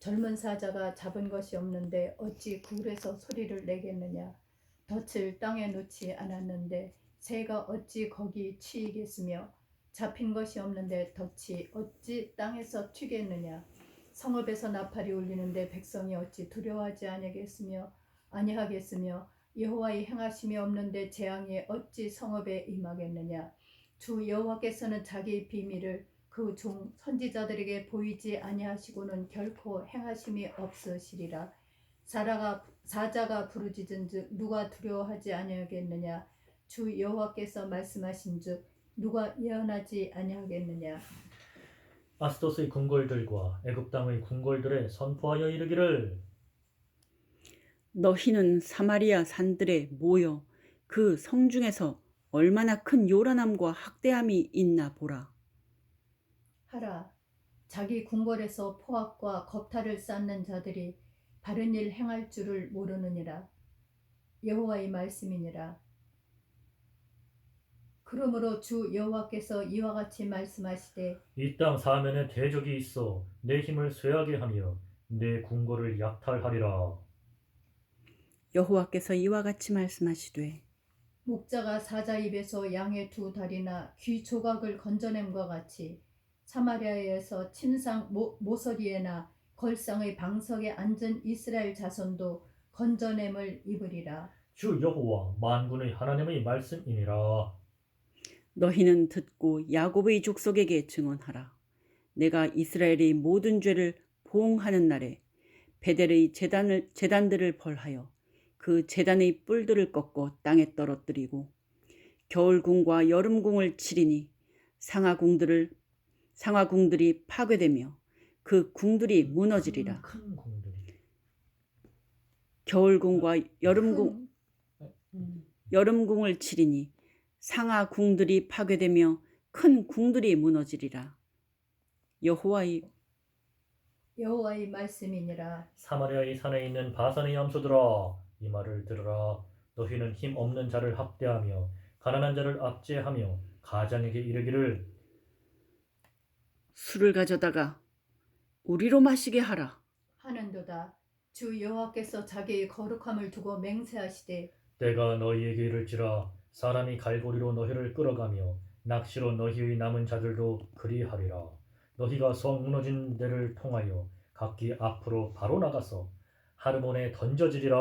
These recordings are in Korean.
젊은 사자가 잡은 것이 없는데 어찌 굴에서 소리를 내겠느냐? 덫을 땅에 놓지 않았는데 새가 어찌 거기 치이겠으며 잡힌 것이 없는데 덫이 어찌 땅에서 튀겠느냐? 성읍에서 나팔이 울리는데 백성이 어찌 두려워하지 아니하겠으며 아니하겠으며 여호와의 행하심이 없는데 재앙이 어찌 성읍에 임하겠느냐? 주 여호와께서는 자기의 비밀을 그 종 선지자들에게 보이지 아니하시고는 결코 행하심이 없으시리라. 사라가 사자가 부르짖은즉 누가 두려워하지 아니하겠느냐? 주 여호와께서 말씀하신즉 누가 예언하지 아니하겠느냐? 아스토스의 궁궐들과 애굽 땅의 궁궐들에 선포하여 이르기를. 너희는 사마리아 산들에 모여 그 성중에서 얼마나 큰 요란함과 학대함이 있나 보라. 하라. 자기 궁궐에서 포악과 겁탈을 쌓는 자들이 바른 일 행할 줄을 모르느니라. 여호와의 말씀이니라. 그러므로 주 여호와께서 이와 같이 말씀하시되 이 땅 사면에 대적이 있어 내 힘을 쇠하게 하며 내 궁궐을 약탈하리라. 여호와께서 이와 같이 말씀하시되 목자가 사자 입에서 양의 두 다리나 귀 조각을 건져냄과 같이 사마리아에서 침상 모, 모서리에나 걸상의 방석에 앉은 이스라엘 자손도 건져냄을 입으리라 주 여호와 만군의 하나님의 말씀이니라 너희는 듣고 야곱의 족속에게 증언하라. 내가 이스라엘의 모든 죄를 보응하는 날에 베델의 재단을 재단들을 벌하여 그 재단의 뿔들을 꺾고 땅에 떨어뜨리고 겨울궁과 여름궁을 치리니 상하궁들을 상하궁들이 파괴되며 그 궁들이 무너지리라. 큰 궁들이 겨울궁과 여름궁 음, 여름궁을 치리니 상하 궁들이 파괴되며 큰 궁들이 무너지리라. 여호와의 여호와의 말씀이니라 사마리아의 산에 있는 바산의 염소들아 이 말을 들으라 너희는 힘 없는 자를 학대하며 가난한 자를 압제하며 가장에게 이르기를 술을 가져다가 우리로 마시게 하라. 하는도다 주 여호와께서 자기의 거룩함을 두고 맹세하시되 때가 너희에게 이를지라 사람이 갈고리로 너희를 끌어가며 낚시로 너희의 남은 자들도 그리하리라 너희가 성 무너진 데를 통하여 각기 앞으로 바로 나가서 하르몬에 던져지리라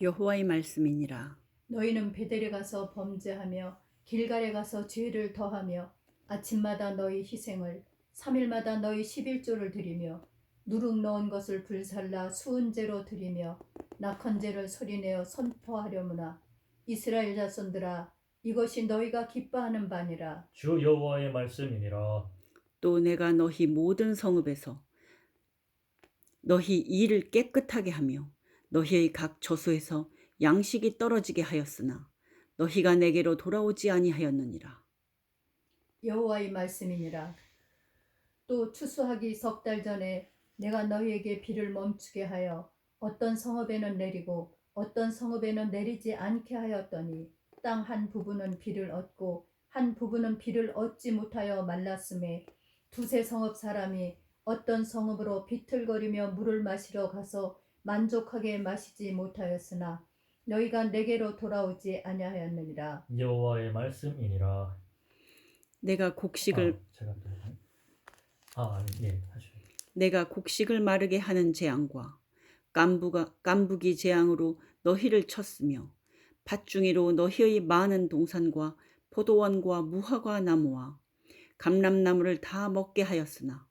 여호와의 말씀이니라. 너희는 베델에 가서 범죄하며 길갈에 가서 죄를 더하며 아침마다 너희 희생을 3일마다 너희 11조를 드리며 누룩 넣은 것을 불살라 수은제로 드리며 낙헌제를 소리내어 선포하려무나 이스라엘 자손들아 이것이 너희가 기뻐하는 바니라. 주 여호와의 말씀이니라. 또 내가 너희 모든 성읍에서 너희 일을 깨끗하게 하며 너희의 각 저수에서 양식이 떨어지게 하였으나 너희가 내게로 돌아오지 아니하였느니라. 여호와의 말씀이니라 또 추수하기 석 달 전에 내가 너희에게 비를 멈추게 하여 어떤 성읍에는 내리고 어떤 성읍에는 내리지 않게 하였더니 땅 한 부분은 비를 얻고 한 부분은 비를 얻지 못하여 말랐음에 두세 성읍 사람이 어떤 성읍으로 비틀거리며 물을 마시러 가서 만족하게 마시지 못하였으나 너희가 내게로 돌아오지 아니하였느니라. 여호와의 말씀이니라. 내가 곡식을 아, 제가 또 아, 아니, 예, 하시죠. 내가 곡식을 마르게 하는 재앙과 깐부가 깐부기 재앙으로 너희를 쳤으며 밭중이로 너희의 많은 동산과 포도원과 무화과 나무와 감람나무를 다 먹게 하였으나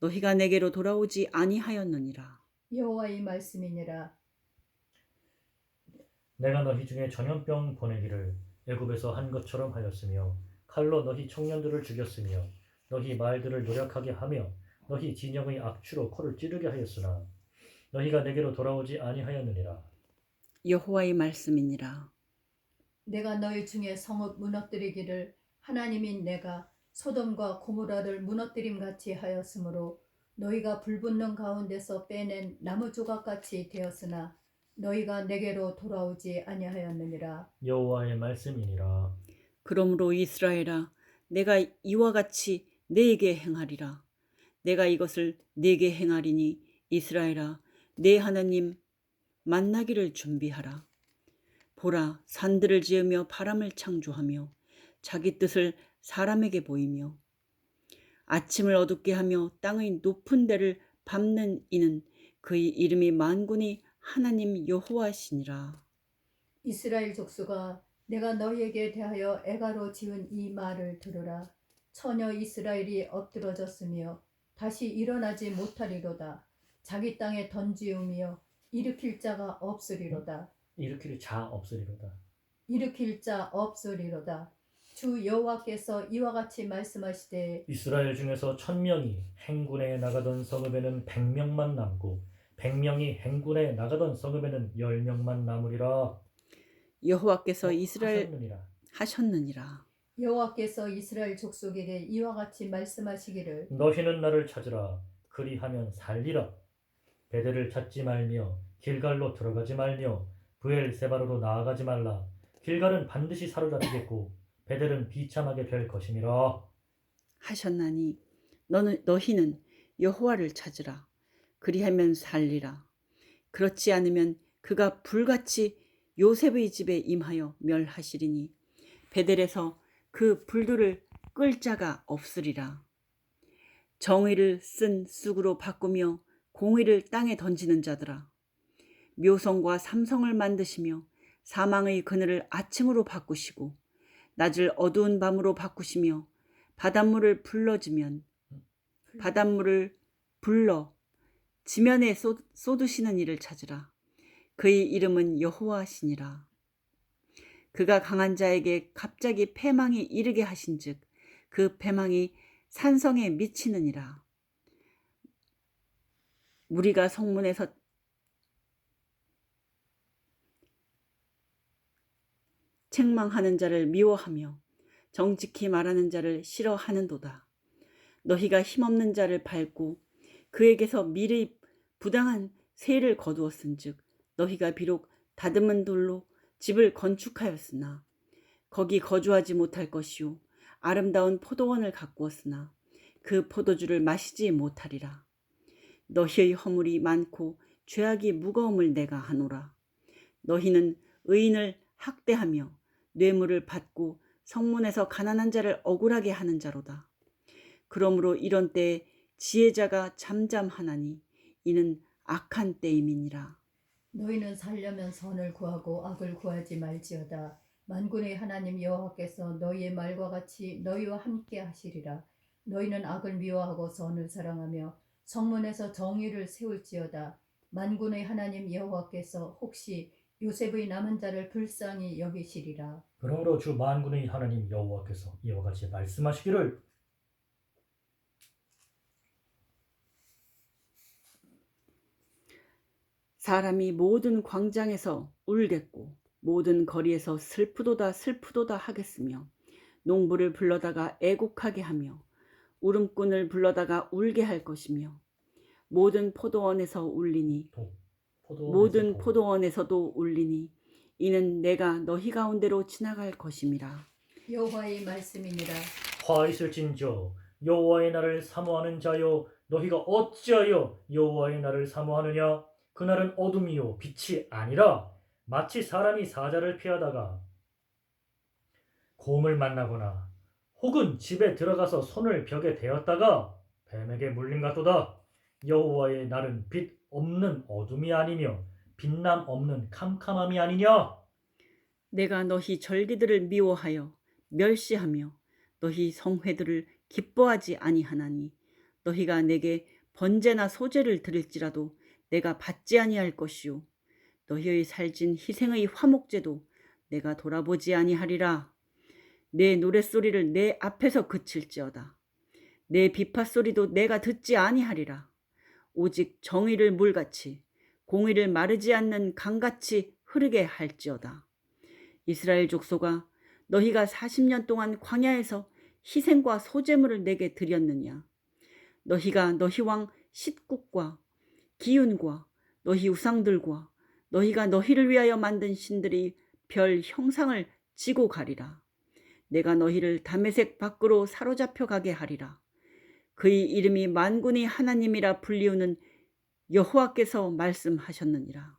너희가 내게로 돌아오지 아니하였느니라. 여호와의 말씀이니라 내가 너희 중에 전염병 보내기를 애굽에서 한 것처럼 하였으며 칼로 너희 청년들을 죽였으며 너희 말들을 노력하게 하며 너희 진영의 악취로 코를 찌르게 하였으나 너희가 내게로 돌아오지 아니하였느니라. 여호와의 말씀이니라. 내가 너희 중에 성읍 무너뜨리기를 하나님인 내가 소돔과 고모라를 무너뜨림 같이 하였으므로 너희가 불붙는 가운데서 빼낸 나무 조각 같이 되었으나 너희가 내게로 돌아오지 아니하였느니라 여호와의 말씀이니라. 그러므로 이스라엘아 내가 이와 같이 네게 행하리라. 내가 이것을 네게 행하리니 이스라엘아 내 하나님 만나기를 준비하라. 보라 산들을 지으며 바람을 창조하며 자기 뜻을 사람에게 보이며 아침을 어둡게 하며 땅의 높은 데를 밟는 이는 그의 이름이 만군의 하나님 여호와시니라. 이스라엘 족수가 내가 너희에게 대하여 애가로 지은 이 말을 들으라 처녀 이스라엘이 엎드러졌으며 다시 일어나지 못하리로다 자기 땅에 던지우며 일으킬 자가 없으리로다 일으킬 자 없으리로다. 일으킬 자 없으리로다. 주 여호와께서 이와 같이 말씀하시되 이스라엘 중에서 천 명이 행군에 나가던 성읍에는 백 명만 남고 백 명이 행군에 나가던 성읍에는 열 명만 남으리라. 여호와께서 이스라엘 하셨느니라. 하셨느니라. 여호와께서 이스라엘 족속에게 이와 같이 말씀하시기를 너희는 나를 찾으라. 그리하면 살리라. 베델을 찾지 말며 길갈로 들어가지 말며 브엘세바로로 나아가지 말라. 길갈은 반드시 사로잡히겠고 베델은 비참하게 될 것이니라. 하셨나니 너는 너희는 여호와를 찾으라 그리하면 살리라 그렇지 않으면 그가 불같이 요셉의 집에 임하여 멸하시리니 베델에서 그 불들을 끌 자가 없으리라 정의를 쓴 쑥으로 바꾸며 공의를 땅에 던지는 자들아 묘성과 삼성을 만드시며 사망의 그늘을 아침으로 바꾸시고 낮을 어두운 밤으로 바꾸시며 바닷물을 불러주면 바닷물을 불러 지면에 쏟, 쏟으시는 이를 찾으라. 그의 이름은 여호와시니라. 그가 강한 자에게 갑자기 패망이 이르게 하신즉 그 패망이 산성에 미치느니라. 무리가 성문에서 책망하는 자를 미워하며 정직히 말하는 자를 싫어하는도다. 너희가 힘없는 자를 밟고 그에게서 미래의 부당한 세를 거두었은즉 너희가 비록 다듬은 돌로 집을 건축하였으나 거기 거주하지 못할 것이요 아름다운 포도원을 가꾸었으나 그 포도주를 마시지 못하리라. 너희의 허물이 많고 죄악이 무거움을 내가 하노라. 너희는 의인을 학대하며 뇌물을 받고 성문에서 가난한 자를 억울하게 하는 자로다. 그러므로 이런 때에 지혜자가 잠잠하나니 이는 악한 때임이니라. 너희는 살려면 선을 구하고 악을 구하지 말지어다. 만군의 하나님 여호와께서 너희의 말과 같이 너희와 함께 하시리라. 너희는 악을 미워하고 선을 사랑하며 성문에서 정의를 세울지어다. 만군의 하나님 여호와께서 혹시 요셉의 남은 자를 불쌍히 여기시리라. 그러므로 주 만군의 하나님 여호와께서 이와 같이 말씀하시기를 사람이 모든 광장에서 울겠고 모든 거리에서 슬프도다 슬프도다 하겠으며 농부를 불러다가 애곡하게 하며 울음꾼을 불러다가 울게 할 것이며 모든 포도원에서 울리니 도 포도 모든 포도원에서도 울리니 이는 내가 너희 가운데로 지나갈 것임이라 여호와의 말씀이니라. 화 있을진저 여호와의 날을 사모하는 자여 너희가 어찌하여 여호와의 날을 사모하느냐 그날은 어둠이요 빛이 아니라 마치 사람이 사자를 피하다가 곰을 만나거나 혹은 집에 들어가서 손을 벽에 대었다가 뱀에게 물린 같도다. 여호와의 날은 빛 없는 어둠이 아니며 빛남 없는 캄캄함이 아니냐? 내가 너희 절기들을 미워하여 멸시하며 너희 성회들을 기뻐하지 아니하나니 너희가 내게 번제나 소제를 드릴지라도 내가 받지 아니할 것이요 너희의 살진 희생의 화목제도 내가 돌아보지 아니하리라. 내 노랫소리를 내 앞에서 그칠지어다. 내 비파 소리도 내가 듣지 아니하리라. 오직 정의를 물같이 공의를 마르지 않는 강같이 흐르게 할지어다. 이스라엘 족속아 너희가 40년 동안 광야에서 희생과 소재물을 내게 드렸느냐? 너희가 너희 왕 싯국과 기운과 너희 우상들과 너희가 너희를 위하여 만든 신들이 별 형상을 지고 가리라. 내가 너희를 담에색 밖으로 사로잡혀 가게 하리라. 그의 이름이 만군의 하나님이라 불리우는 여호와께서 말씀하셨느니라.